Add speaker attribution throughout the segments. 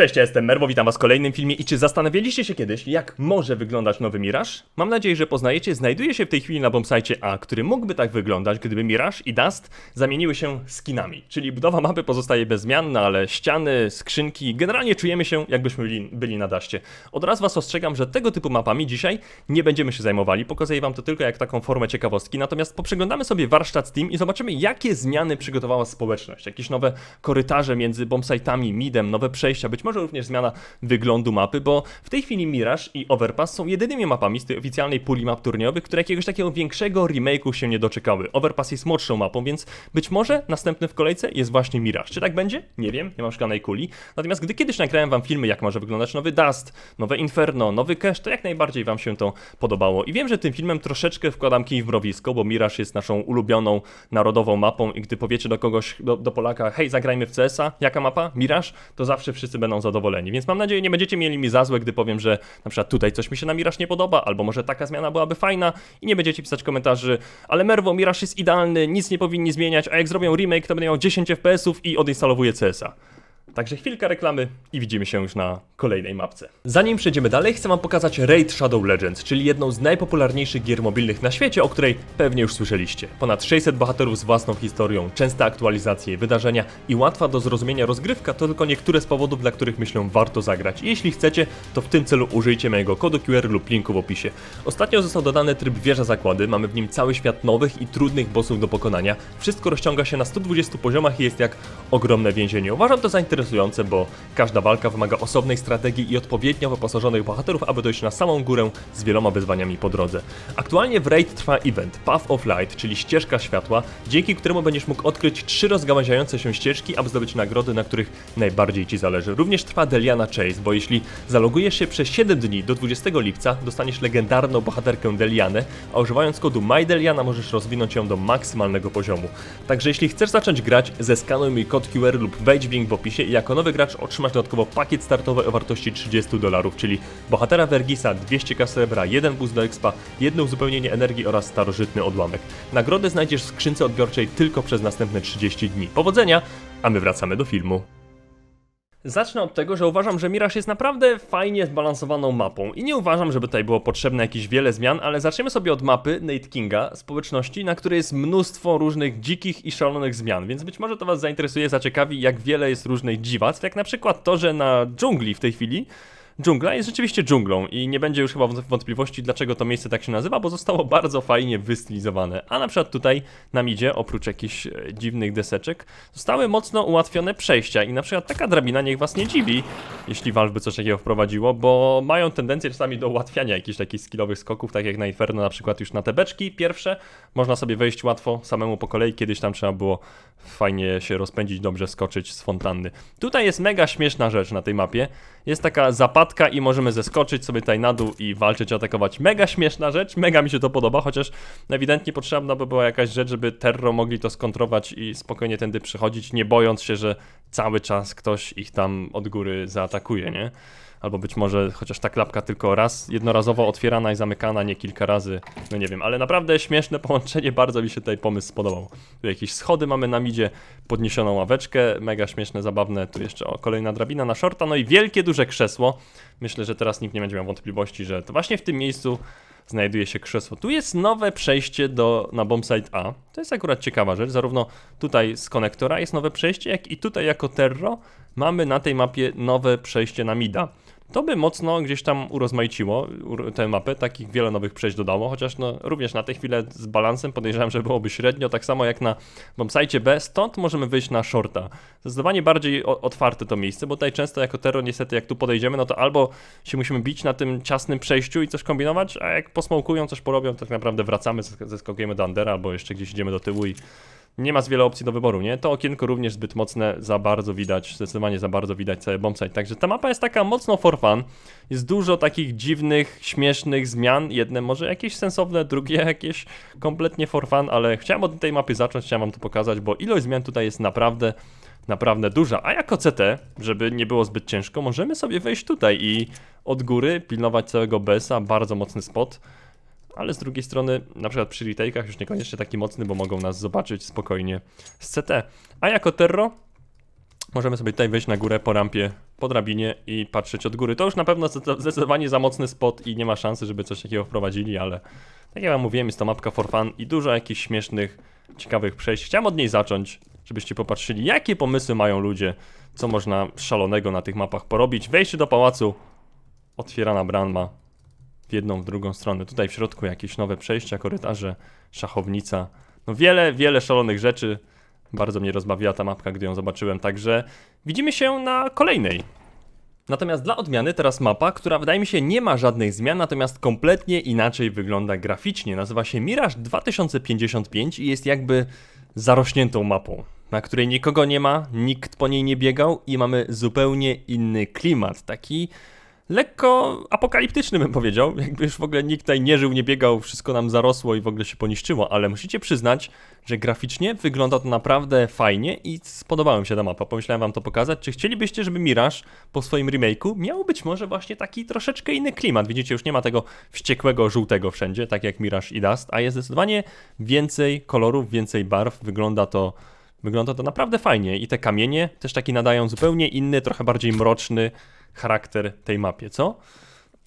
Speaker 1: Cześć, ja jestem Merwo, witam was w kolejnym filmie i czy zastanawialiście się kiedyś, jak może wyglądać nowy Mirage? Mam nadzieję, że poznajecie, znajduje się w tej chwili na bombsite A, który mógłby tak wyglądać, gdyby Mirage i Dust zamieniły się skinami. Czyli budowa mapy pozostaje bez zmian, no ale ściany, skrzynki, generalnie czujemy się jakbyśmy byli, na daście. Od razu was ostrzegam, że tego typu mapami dzisiaj nie będziemy się zajmowali, pokazuję wam to tylko jak taką formę ciekawostki, natomiast poprzeglądamy sobie warsztat Steam i zobaczymy jakie zmiany przygotowała społeczność. Jakieś nowe korytarze między bombsite'ami, midem, nowe przejścia, być może również zmiana wyglądu mapy, bo w tej chwili Mirage i Overpass są jedynymi mapami z tej oficjalnej puli map turniejowych, które jakiegoś takiego większego remake'u się nie doczekały. Overpass jest młodszą mapą, więc być może następny w kolejce jest właśnie Mirage. Czy tak będzie? Nie wiem, nie mam szklanej kuli. Natomiast gdy kiedyś nagrałem wam filmy, jak może wyglądać nowy Dust, nowe Inferno, nowy Cache, to jak najbardziej wam się to podobało. I wiem, że tym filmem troszeczkę wkładam kij w mrowisko, bo Mirage jest naszą ulubioną narodową mapą i gdy powiecie do kogoś, do, do Polaka, hej, zagrajmy w CS-a, jaka mapa? Mirage? To zawsze wszyscy będą zadowoleni. Więc mam nadzieję, nie będziecie mieli mi za złe, gdy powiem, że na przykład tutaj coś mi się na Mirage nie podoba, albo może taka zmiana byłaby fajna i nie będziecie pisać komentarzy, ale Merwo, Mirage jest idealny, nic nie powinni zmieniać, a jak zrobią remake, to będę miał 10 FPS-ów i odinstalowuję CS-a. Także chwilka reklamy i widzimy się już na kolejnej mapce. Zanim przejdziemy dalej, chcę wam pokazać Raid Shadow Legends, czyli jedną z najpopularniejszych gier mobilnych na świecie, o której pewnie już słyszeliście. Ponad 600 bohaterów z własną historią, częste aktualizacje, wydarzenia i łatwa do zrozumienia rozgrywka to tylko niektóre z powodów, dla których myślę warto zagrać. Jeśli chcecie, to w tym celu użyjcie mojego kodu QR lub linku w opisie. Ostatnio został dodany tryb wieża zakłady, mamy w nim cały świat nowych i trudnych bossów do pokonania. Wszystko rozciąga się na 120 poziomach i jest jak ogromne więzienie. Uważam to za interesujące, bo każda walka wymaga osobnej strategii i odpowiednio wyposażonych bohaterów, aby dojść na samą górę z wieloma wyzwaniami po drodze. Aktualnie w Raid trwa event Path of Light, czyli ścieżka światła, dzięki któremu będziesz mógł odkryć trzy rozgałęziające się ścieżki, aby zdobyć nagrody, na których najbardziej Ci zależy. Również trwa Deliana Chase, bo jeśli zalogujesz się przez 7 dni do 20 lipca, dostaniesz legendarną bohaterkę Delianę, a używając kodu MyDeliana możesz rozwinąć ją do maksymalnego poziomu. Także jeśli chcesz zacząć grać, zeskanuj mój kod QR lub wejdź w link w opisie jako nowy gracz otrzymasz dodatkowo pakiet startowy o wartości 30 dolarów, czyli bohatera Vergisa, 200k srebra, jeden boost do expa, jedno uzupełnienie energii oraz starożytny odłamek. Nagrodę znajdziesz w skrzynce odbiorczej tylko przez następne 30 dni. Powodzenia, a my wracamy do filmu. Zacznę od tego, że uważam, że Mirage jest naprawdę fajnie zbalansowaną mapą i nie uważam, żeby tutaj było potrzebne jakieś wiele zmian, ale zaczniemy sobie od mapy Nate Kinga, społeczności, na której jest mnóstwo różnych dzikich i szalonych zmian, więc być może to Was zainteresuje, zaciekawi, jak wiele jest różnych dziwactw, jak na przykład to, że na dżungli w tej chwili dżungla jest rzeczywiście dżunglą i nie będzie już chyba wątpliwości, dlaczego to miejsce tak się nazywa, bo zostało bardzo fajnie wystylizowane. A na przykład tutaj nam idzie, oprócz jakichś e, dziwnych deseczek, zostały mocno ułatwione przejścia i na przykład taka drabina niech was nie dziwi, jeśli Valve by coś takiego wprowadziło, bo mają tendencję czasami do ułatwiania jakichś takich skillowych skoków, tak jak na Inferno na przykład już na te beczki pierwsze, można sobie wejść łatwo samemu po kolei, kiedyś tam trzeba było fajnie się rozpędzić, dobrze skoczyć z fontanny. Tutaj jest mega śmieszna rzecz na tej mapie, jest taka zapadka i możemy zeskoczyć sobie tutaj na dół i walczyć, atakować. Mega śmieszna rzecz, mega mi się to podoba, chociaż ewidentnie potrzebna by była jakaś rzecz, żeby Terro mogli to skontrować i spokojnie tędy przechodzić, nie bojąc się, że cały czas ktoś ich tam od góry zaatakuje, nie? Albo być może chociaż ta klapka tylko raz, jednorazowo otwierana i zamykana, nie kilka razy, no nie wiem, ale naprawdę śmieszne połączenie, bardzo mi się tutaj pomysł spodobał. Tu jakieś schody mamy na midzie, podniesioną ławeczkę, mega śmieszne, zabawne, tu jeszcze o, kolejna drabina na shorta, no i wielkie, duże krzesło. Myślę, że teraz nikt nie będzie miał wątpliwości, że to właśnie w tym miejscu znajduje się krzesło. Tu jest nowe przejście do, na bombsite A. To jest akurat ciekawa rzecz. Zarówno tutaj z konektora jest nowe przejście, jak i tutaj jako Terro mamy na tej mapie nowe przejście na Mida. To by mocno gdzieś tam urozmaiciło tę mapę, takich wiele nowych przejść dodało, chociaż no, również na tę chwilę z balansem podejrzewam, że byłoby średnio, tak samo jak na bombsite B, stąd możemy wyjść na shorta. Zdecydowanie bardziej otwarte to miejsce, bo tutaj często jako terror niestety jak tu podejdziemy, no to albo się musimy bić na tym ciasnym przejściu i coś kombinować, a jak posmokują, coś porobią, tak naprawdę wracamy, zeskakujemy do Undera, albo jeszcze gdzieś idziemy do tyłu i nie ma z wiele opcji do wyboru, nie? To okienko również zbyt mocne, za bardzo widać, zdecydowanie za bardzo widać cały bombsite, także ta mapa jest taka mocno for fun, jest dużo takich dziwnych, śmiesznych zmian, jedne może jakieś sensowne, drugie jakieś kompletnie for fun, ale chciałem od tej mapy zacząć, chciałem wam to pokazać, bo ilość zmian tutaj jest naprawdę naprawdę duża. A jako CT, żeby nie było zbyt ciężko, możemy sobie wejść tutaj i od góry pilnować całego BS-a, bardzo mocny spot ale z drugiej strony, na przykład przy retake'ach już niekoniecznie taki mocny, bo mogą nas zobaczyć spokojnie z CT. A jako Terro możemy sobie tutaj wejść na górę po rampie po drabinie i patrzeć od góry. To już na pewno zde- zdecydowanie za mocny spot i nie ma szansy, żeby coś takiego wprowadzili, ale tak jak wam mówiłem, jest to mapka for fun i dużo jakichś śmiesznych, ciekawych przejść. Chciałem od niej zacząć, żebyście popatrzyli, jakie pomysły mają ludzie, co można szalonego na tych mapach porobić. Wejście do pałacu, otwierana brama w jedną, w drugą stronę. Tutaj w środku jakieś nowe przejścia, korytarze, szachownica. No wiele, wiele szalonych rzeczy. Bardzo mnie rozbawiła ta mapka, gdy ją zobaczyłem, także widzimy się na kolejnej. Natomiast dla odmiany teraz mapa, która wydaje mi się nie ma żadnych zmian, natomiast kompletnie inaczej wygląda graficznie. Nazywa się Mirage 2055 i jest jakby zarośniętą mapą, na której nikogo nie ma, nikt po niej nie biegał i mamy zupełnie inny klimat, taki lekko apokaliptyczny bym powiedział, jakby już w ogóle nikt tutaj nie żył, nie biegał, wszystko nam zarosło i w ogóle się poniszczyło, ale musicie przyznać, że graficznie wygląda to naprawdę fajnie i spodobała mi się ta mapa, pomyślałem wam to pokazać. Czy chcielibyście, żeby Mirage po swoim remake'u miał być może właśnie taki troszeczkę inny klimat? Widzicie, już nie ma tego wściekłego żółtego wszędzie, tak jak Mirage i Dust, a jest zdecydowanie więcej kolorów, więcej barw, wygląda to Wygląda to naprawdę fajnie i te kamienie też taki nadają zupełnie inny, trochę bardziej mroczny charakter tej mapie, co?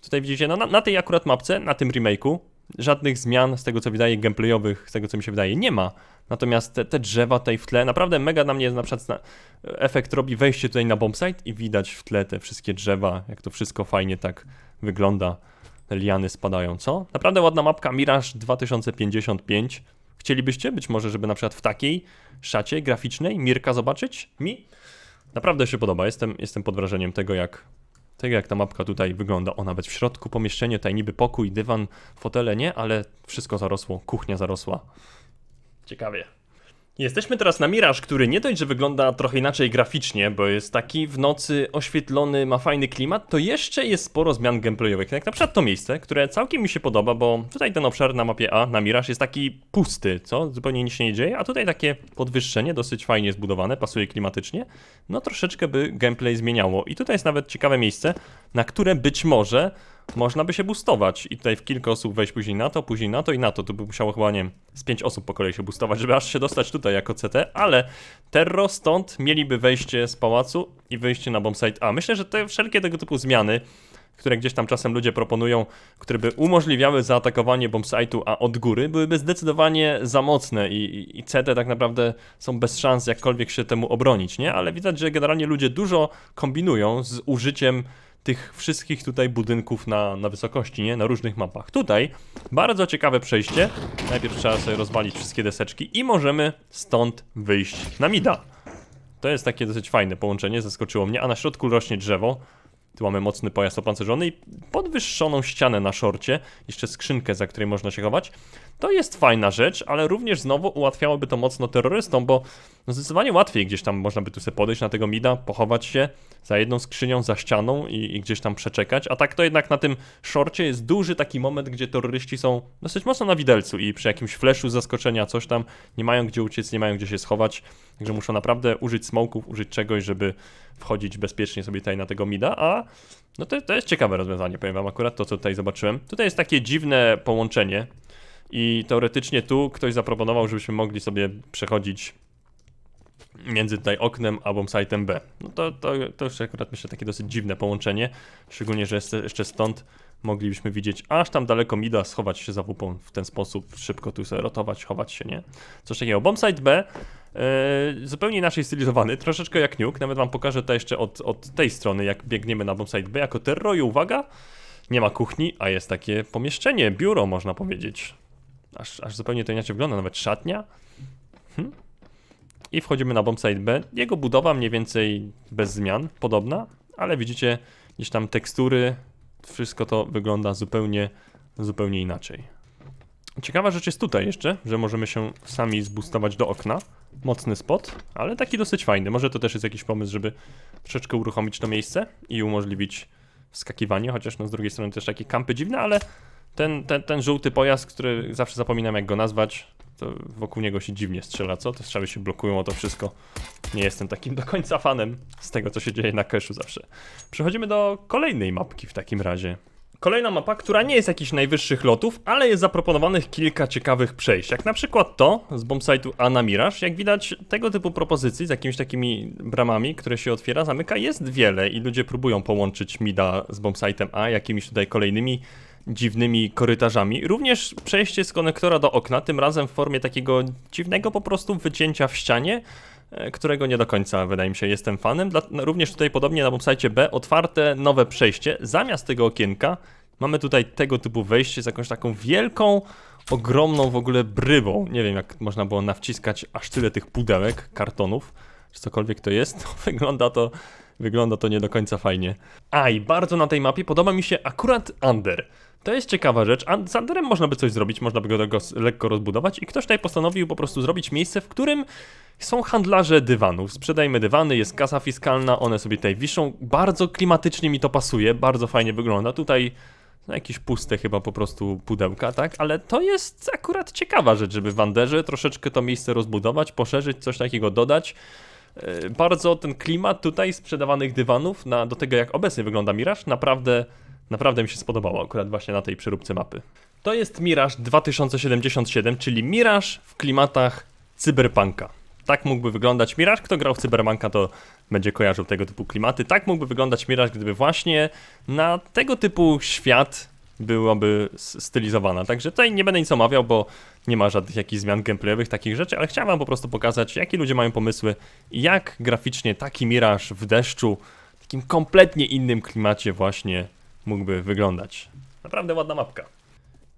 Speaker 1: Tutaj widzicie, no na, na tej akurat mapce, na tym remake'u, żadnych zmian z tego co wydaje gameplayowych, z tego co mi się wydaje, nie ma. Natomiast te, te drzewa tutaj w tle, naprawdę mega na mnie na przykład na, efekt robi wejście tutaj na bombsite i widać w tle te wszystkie drzewa, jak to wszystko fajnie tak wygląda. Te liany spadają, co? Naprawdę ładna mapka Mirage 2055. Chcielibyście być może, żeby na przykład w takiej szacie graficznej Mirka zobaczyć? Mi? Naprawdę się podoba. Jestem, jestem pod wrażeniem tego, jak, tego, jak ta mapka tutaj wygląda. O, nawet w środku pomieszczenie, tutaj niby pokój, dywan, fotele, nie? Ale wszystko zarosło, kuchnia zarosła. Ciekawie. Jesteśmy teraz na Mirage, który nie dość, że wygląda trochę inaczej graficznie, bo jest taki w nocy oświetlony, ma fajny klimat, to jeszcze jest sporo zmian gameplayowych. Jak na przykład to miejsce, które całkiem mi się podoba, bo tutaj ten obszar na mapie A, na Mirage, jest taki pusty, co? Zupełnie nic się nie dzieje, a tutaj takie podwyższenie, dosyć fajnie zbudowane, pasuje klimatycznie. No troszeczkę by gameplay zmieniało. I tutaj jest nawet ciekawe miejsce, na które być może można by się boostować i tutaj w kilka osób wejść później na to, później na to i na to. Tu by musiało chyba, nie wiem, z pięć osób po kolei się boostować, żeby aż się dostać tutaj jako CT, ale Terro stąd mieliby wejście z pałacu i wyjście na bombsite A. Myślę, że te wszelkie tego typu zmiany, które gdzieś tam czasem ludzie proponują, które by umożliwiały zaatakowanie bombsite'u A od góry, byłyby zdecydowanie za mocne i, i, i tak naprawdę są bez szans jakkolwiek się temu obronić, nie? Ale widać, że generalnie ludzie dużo kombinują z użyciem tych wszystkich tutaj budynków na, na wysokości, nie? Na różnych mapach. Tutaj bardzo ciekawe przejście. Najpierw trzeba sobie rozwalić wszystkie deseczki i możemy stąd wyjść na mida. To jest takie dosyć fajne połączenie, zaskoczyło mnie, a na środku rośnie drzewo. Tu mamy mocny pojazd opancerzony i podwyższoną ścianę na szorcie, jeszcze skrzynkę, za której można się chować. To jest fajna rzecz, ale również znowu ułatwiałoby to mocno terrorystom, bo no zdecydowanie łatwiej gdzieś tam można by tu sobie podejść na tego mida, pochować się za jedną skrzynią, za ścianą i, i gdzieś tam przeczekać, a tak to jednak na tym szorcie jest duży taki moment, gdzie terroryści są dosyć mocno na widelcu i przy jakimś flashu z zaskoczenia coś tam nie mają gdzie uciec, nie mają gdzie się schować, także muszą naprawdę użyć smoków, użyć czegoś, żeby wchodzić bezpiecznie sobie tutaj na tego mida, a no to, to jest ciekawe rozwiązanie, powiem wam akurat to, co tutaj zobaczyłem. Tutaj jest takie dziwne połączenie i teoretycznie tu ktoś zaproponował, żebyśmy mogli sobie przechodzić między tutaj oknem a bombsite'em B. No to, to, to już akurat myślę takie dosyć dziwne połączenie, szczególnie, że jeszcze, stąd moglibyśmy widzieć aż tam daleko mida, schować się za wupą w ten sposób, szybko tu sobie rotować, chować się, nie? Coś takiego. Bombsite B Yy, zupełnie inaczej stylizowany, troszeczkę jak Nuke. Nawet wam pokażę to jeszcze od, od tej strony, jak biegniemy na bombsite B jako terro i uwaga, nie ma kuchni, a jest takie pomieszczenie, biuro można powiedzieć. Aż, aż zupełnie to inaczej wygląda, nawet szatnia. Hm? I wchodzimy na bombsite B. Jego budowa mniej więcej bez zmian, podobna, ale widzicie gdzieś tam tekstury, wszystko to wygląda zupełnie, zupełnie inaczej. Ciekawa rzecz jest tutaj jeszcze, że możemy się sami zboostować do okna. Mocny spot, ale taki dosyć fajny. Może to też jest jakiś pomysł, żeby troszeczkę uruchomić to miejsce i umożliwić wskakiwanie, chociaż no z drugiej strony też takie kampy dziwne, ale ten, ten, ten żółty pojazd, który zawsze zapominam jak go nazwać, to wokół niego się dziwnie strzela, co? Te strzały się blokują o to wszystko. Nie jestem takim do końca fanem z tego, co się dzieje na cache'u zawsze. Przechodzimy do kolejnej mapki w takim razie. Kolejna mapa, która nie jest jakichś najwyższych lotów, ale jest zaproponowanych kilka ciekawych przejść, jak na przykład to z bombsite'u A na Miraż. Jak widać, tego typu propozycji z jakimiś takimi bramami, które się otwiera, zamyka, jest wiele i ludzie próbują połączyć Mida z bombsite'em A jakimiś tutaj kolejnymi dziwnymi korytarzami. Również przejście z konektora do okna, tym razem w formie takiego dziwnego po prostu wycięcia w ścianie, e, którego nie do końca, wydaje mi się, jestem fanem. Dla, no, również tutaj podobnie na bombsite B otwarte nowe przejście. Zamiast tego okienka mamy tutaj tego typu wejście z jakąś taką wielką, ogromną w ogóle brywą. Nie wiem, jak można było nawciskać aż tyle tych pudełek, kartonów, czy cokolwiek to jest. Wygląda to Wygląda to nie do końca fajnie. A i bardzo na tej mapie podoba mi się akurat Under. To jest ciekawa rzecz. Z Underem można by coś zrobić, można by go, lekko rozbudować i ktoś tutaj postanowił po prostu zrobić miejsce, w którym są handlarze dywanów. Sprzedajmy dywany, jest kasa fiskalna, one sobie tutaj wiszą. Bardzo klimatycznie mi to pasuje, bardzo fajnie wygląda. Tutaj no, jakieś puste chyba po prostu pudełka, tak? Ale to jest akurat ciekawa rzecz, żeby w Anderze troszeczkę to miejsce rozbudować, poszerzyć, coś takiego dodać. E, bardzo ten klimat tutaj sprzedawanych dywanów na, do tego jak obecnie wygląda Mirage naprawdę, naprawdę mi się spodobało akurat właśnie na tej przeróbce mapy. To jest Mirage 2077, czyli Mirage w klimatach cyberpunka. Tak mógłby wyglądać Mirage. Kto grał w Cyberpunka, to będzie kojarzył tego typu klimaty. Tak mógłby wyglądać Mirage, gdyby właśnie na tego typu świat byłaby stylizowana. Także tutaj nie będę nic omawiał, bo nie ma żadnych jakichś zmian gameplayowych, takich rzeczy, ale chciałem wam po prostu pokazać, jakie ludzie mają pomysły i jak graficznie taki Mirage w deszczu, w takim kompletnie innym klimacie właśnie mógłby wyglądać. Naprawdę ładna mapka.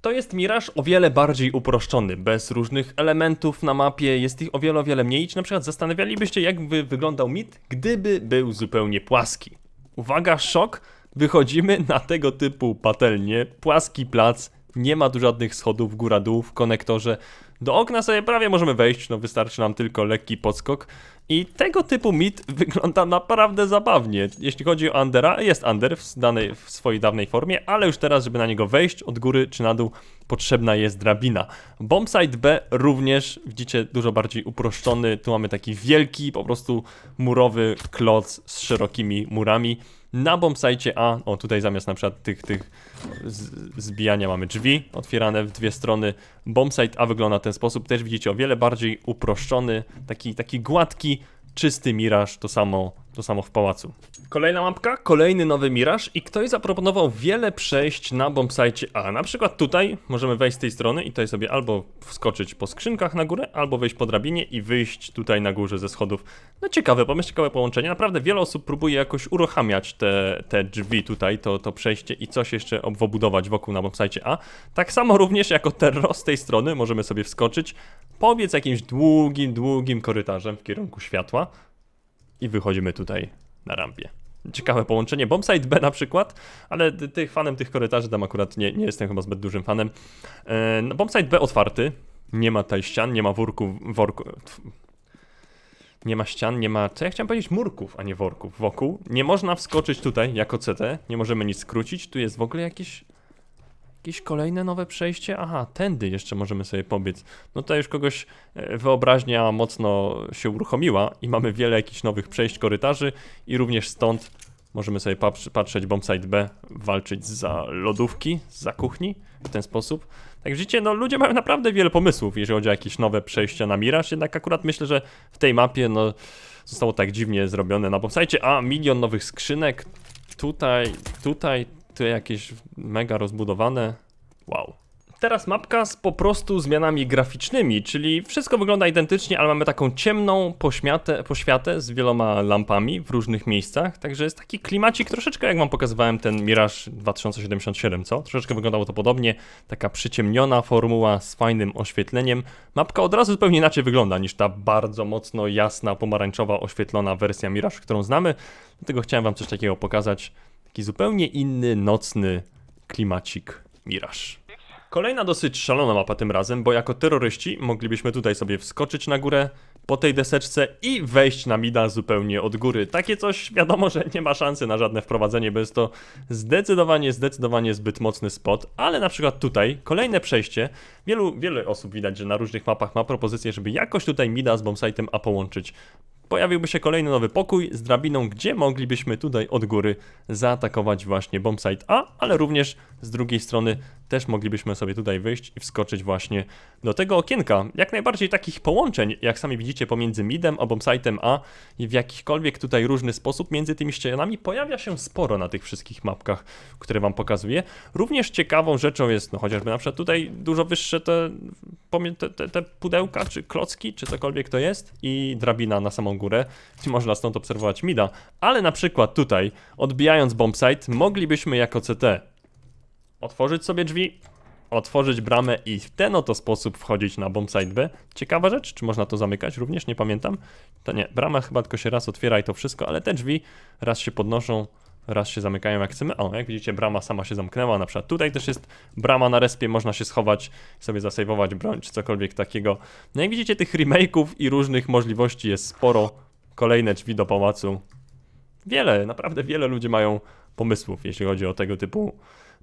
Speaker 1: To jest Mirage o wiele bardziej uproszczony, bez różnych elementów na mapie, jest ich o wiele, o wiele mniej. Czy na przykład zastanawialibyście, jakby wyglądał mit, gdyby był zupełnie płaski? Uwaga, szok! Wychodzimy na tego typu patelnię, płaski plac, nie ma tu żadnych schodów góra-dół w konektorze. Do okna sobie prawie możemy wejść, no wystarczy nam tylko lekki podskok. I tego typu mit wygląda naprawdę zabawnie. Jeśli chodzi o Undera, jest Under w, danej, w swojej dawnej formie, ale już teraz, żeby na niego wejść od góry czy na dół, potrzebna jest drabina. Bombsite B również, widzicie, dużo bardziej uproszczony. Tu mamy taki wielki, po prostu murowy kloc z szerokimi murami. Na bombsite A, o tutaj zamiast na przykład tych, tych zbijania mamy drzwi otwierane w dwie strony. Bombsite A wygląda w ten sposób, też widzicie o wiele bardziej uproszczony, taki, taki gładki, czysty miraż, to samo, to samo w pałacu. Kolejna mapka, kolejny nowy miraż i ktoś zaproponował wiele przejść na bombsite A. Na przykład tutaj możemy wejść z tej strony i tutaj sobie albo wskoczyć po skrzynkach na górę, albo wejść po drabinie i wyjść tutaj na górze ze schodów. No ciekawe pomysł, ciekawe połączenie. Naprawdę wiele osób próbuje jakoś uruchamiać te, te drzwi tutaj, to, to przejście i coś jeszcze obudować wokół na bombsite A. Tak samo również jako terro z tej strony możemy sobie wskoczyć, pobiec jakimś długim, długim korytarzem w kierunku światła i wychodzimy tutaj na rampie. Ciekawe połączenie. Bombsite B na przykład, ale ty- tych fanem tych korytarzy tam akurat nie, nie jestem chyba zbyt dużym fanem. E, no, Bombsite B otwarty. Nie ma tutaj ścian, nie ma worku, worku, nie ma ścian, nie ma. Co ja chciałem powiedzieć? Murków, a nie worków wokół. Nie można wskoczyć tutaj jako CT, nie możemy nic skrócić. Tu jest w ogóle jakieś. Jakieś kolejne nowe przejście? Aha, tędy jeszcze możemy sobie pobiec. No tutaj już kogoś e, wyobraźnia mocno się uruchomiła i mamy wiele jakichś nowych przejść, korytarzy i również stąd możemy sobie patrzeć bombsite B, walczyć za lodówki, za kuchni w ten sposób. Tak widzicie, no ludzie mają naprawdę wiele pomysłów, jeżeli chodzi o jakieś nowe przejścia na Miraż, jednak akurat myślę, że w tej mapie no zostało tak dziwnie zrobione na bombsite, a milion nowych skrzynek, tutaj, tutaj, tu jakieś mega rozbudowane. Wow. Teraz mapka z po prostu zmianami graficznymi, czyli wszystko wygląda identycznie, ale mamy taką ciemną pośmiatę, poświatę z wieloma lampami w różnych miejscach, także jest taki klimacik troszeczkę jak wam pokazywałem ten Mirage 2077, co? Troszeczkę wyglądało to podobnie, taka przyciemniona formuła z fajnym oświetleniem. Mapka od razu zupełnie inaczej wygląda niż ta bardzo mocno jasna, pomarańczowa, oświetlona wersja Mirage, którą znamy, dlatego chciałem wam coś takiego pokazać. Taki zupełnie inny, nocny klimacik Mirage. Kolejna dosyć szalona mapa tym razem, bo jako terroryści moglibyśmy tutaj sobie wskoczyć na górę po tej deseczce i wejść na mida zupełnie od góry. Takie coś wiadomo, że nie ma szansy na żadne wprowadzenie, bo jest to zdecydowanie, zdecydowanie zbyt mocny spot, ale na przykład tutaj kolejne przejście. Wielu, wiele osób widać, że na różnych mapach ma propozycję, żeby jakoś tutaj mida z bombsite'em A połączyć. Pojawiłby się kolejny nowy pokój z drabiną, gdzie moglibyśmy tutaj od góry zaatakować właśnie bombsite A, ale również z drugiej strony też moglibyśmy sobie tutaj wyjść i wskoczyć właśnie do tego okienka. Jak najbardziej takich połączeń, jak sami widzicie, pomiędzy midem a bombsite'em A w jakikolwiek tutaj różny sposób między tymi ścianami pojawia się sporo na tych wszystkich mapkach, które wam pokazuję. Również ciekawą rzeczą jest, no chociażby na przykład tutaj dużo wyższe te, te, te, pudełka, czy klocki, czy cokolwiek to jest i drabina na samą górę, i można stąd obserwować mida, ale na przykład tutaj, odbijając bombsite, moglibyśmy jako CT otworzyć sobie drzwi, otworzyć bramę i w ten oto sposób wchodzić na bombsite B. Ciekawa rzecz, czy można to zamykać również, nie pamiętam. To nie, brama chyba tylko się raz otwiera i to wszystko, ale te drzwi raz się podnoszą, raz się zamykają jak chcemy. O, jak widzicie, brama sama się zamknęła, na przykład tutaj też jest brama na respie, można się schować, sobie zasejwować broń, czy cokolwiek takiego. No jak widzicie, tych remake'ów i różnych możliwości jest sporo. Kolejne drzwi do pałacu. Wiele, naprawdę wiele ludzi mają pomysłów, jeśli chodzi o tego typu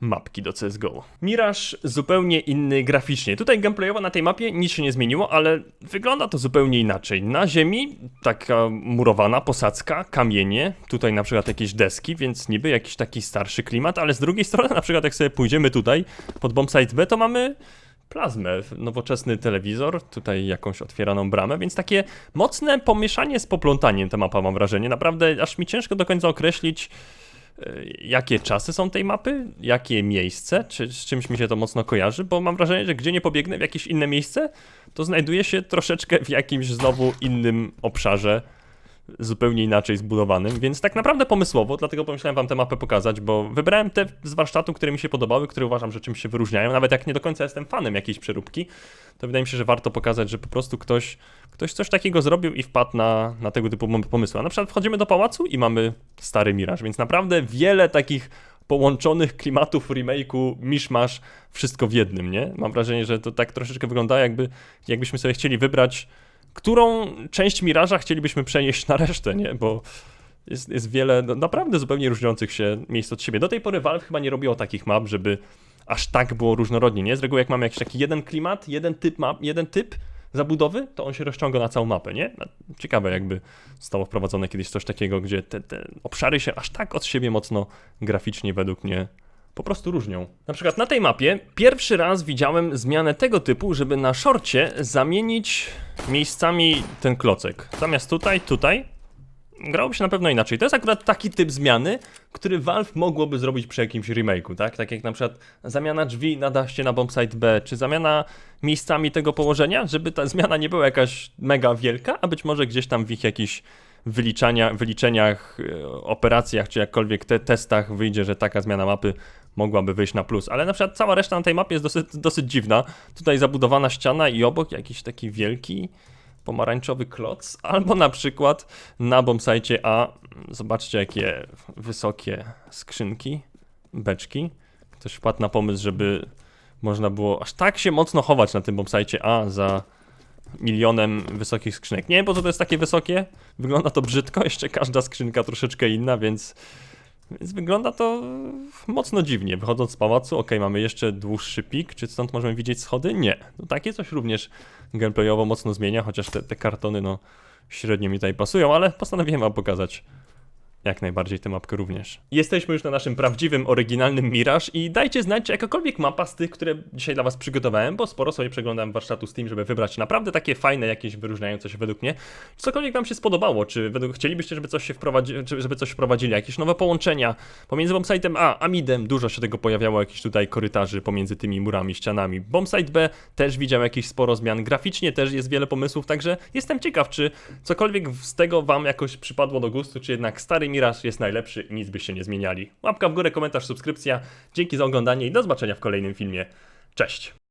Speaker 1: mapki do CSGO. Mirage zupełnie inny graficznie. Tutaj gameplayowo na tej mapie nic się nie zmieniło, ale wygląda to zupełnie inaczej. Na ziemi taka murowana posadzka, kamienie, tutaj na przykład jakieś deski, więc niby jakiś taki starszy klimat, ale z drugiej strony na przykład jak sobie pójdziemy tutaj pod bombsite B, to mamy plazmę, nowoczesny telewizor, tutaj jakąś otwieraną bramę, więc takie mocne pomieszanie z poplątaniem ta mapa mam wrażenie. Naprawdę aż mi ciężko do końca określić jakie czasy są tej mapy, jakie miejsce, czy z czymś mi się to mocno kojarzy, bo mam wrażenie, że gdzie nie pobiegnę w jakieś inne miejsce, to znajduję się troszeczkę w jakimś znowu innym obszarze, zupełnie inaczej zbudowanym, więc tak naprawdę pomysłowo, dlatego pomyślałem wam tę mapę pokazać, bo wybrałem te z warsztatu, które mi się podobały, które uważam, że czymś się wyróżniają, nawet jak nie do końca jestem fanem jakiejś przeróbki, to wydaje mi się, że warto pokazać, że po prostu ktoś, ktoś coś takiego zrobił i wpadł na, na tego typu pom- pomysły. A na przykład wchodzimy do pałacu i mamy stary Miraż, więc naprawdę wiele takich połączonych klimatów remake'u, miszmasz, wszystko w jednym, nie? Mam wrażenie, że to tak troszeczkę wygląda jakby, jakbyśmy sobie chcieli wybrać którą część Miraża chcielibyśmy przenieść na resztę, nie? Bo jest, jest wiele no, naprawdę zupełnie różniących się miejsc od siebie. Do tej pory Valve chyba nie robiło takich map, żeby aż tak było różnorodnie, nie? Z reguły jak mamy jakiś taki jeden klimat, jeden typ map, jeden typ zabudowy, to on się rozciąga na całą mapę, nie? Ciekawe jakby zostało wprowadzone kiedyś coś takiego, gdzie te, te obszary się aż tak od siebie mocno graficznie według mnie po prostu różnią. Na przykład na tej mapie pierwszy raz widziałem zmianę tego typu, żeby na szorcie zamienić miejscami ten klocek. Zamiast tutaj, tutaj, grałoby się na pewno inaczej. To jest akurat taki typ zmiany, który Valve mogłoby zrobić przy jakimś remake'u, tak? Tak jak na przykład zamiana drzwi na daście na bombsite B, czy zamiana miejscami tego położenia, żeby ta zmiana nie była jakaś mega wielka, a być może gdzieś tam w ich jakichś wyliczania, wyliczeniach, e, operacjach, czy jakkolwiek te testach wyjdzie, że taka zmiana mapy mogłaby wyjść na plus. Ale na przykład cała reszta na tej mapie jest dosyć, dosyć dziwna. Tutaj zabudowana ściana i obok jakiś taki wielki pomarańczowy kloc, albo na przykład na bombsite A, zobaczcie jakie wysokie skrzynki, beczki. Ktoś wpadł na pomysł, żeby można było aż tak się mocno chować na tym bombsite A za milionem wysokich skrzynek. Nie wiem, po co to jest takie wysokie. Wygląda to brzydko, jeszcze każda skrzynka troszeczkę inna, więc, więc wygląda to mocno dziwnie. Wychodząc z pałacu, ok, mamy jeszcze dłuższy pik. Czy stąd możemy widzieć schody? Nie. No, takie coś również gameplayowo mocno zmienia, chociaż te, te kartony no średnio mi tutaj pasują, ale postanowiłem wam pokazać jak najbardziej tę mapkę również. Jesteśmy już na naszym prawdziwym, oryginalnym Mirage i dajcie znać, czy jakakolwiek mapa z tych, które dzisiaj dla was przygotowałem, bo sporo sobie przeglądam warsztatu Steam, żeby wybrać naprawdę takie fajne, jakieś wyróżniające się według mnie. Czy cokolwiek wam się spodobało, czy według, chcielibyście, żeby coś się wprowadzi, żeby coś wprowadzili, jakieś nowe połączenia pomiędzy bombsite'em A a midem, dużo się tego pojawiało, jakichś tutaj korytarzy pomiędzy tymi murami, ścianami. Bombsite B też widział jakieś sporo zmian, graficznie też jest wiele pomysłów, także jestem ciekaw, czy cokolwiek z tego wam jakoś przypadło do gustu, czy jednak stary Mirage jest najlepszy i nic byście nie zmieniali. Łapka w górę, komentarz, subskrypcja. Dzięki za oglądanie i do zobaczenia w kolejnym filmie. Cześć!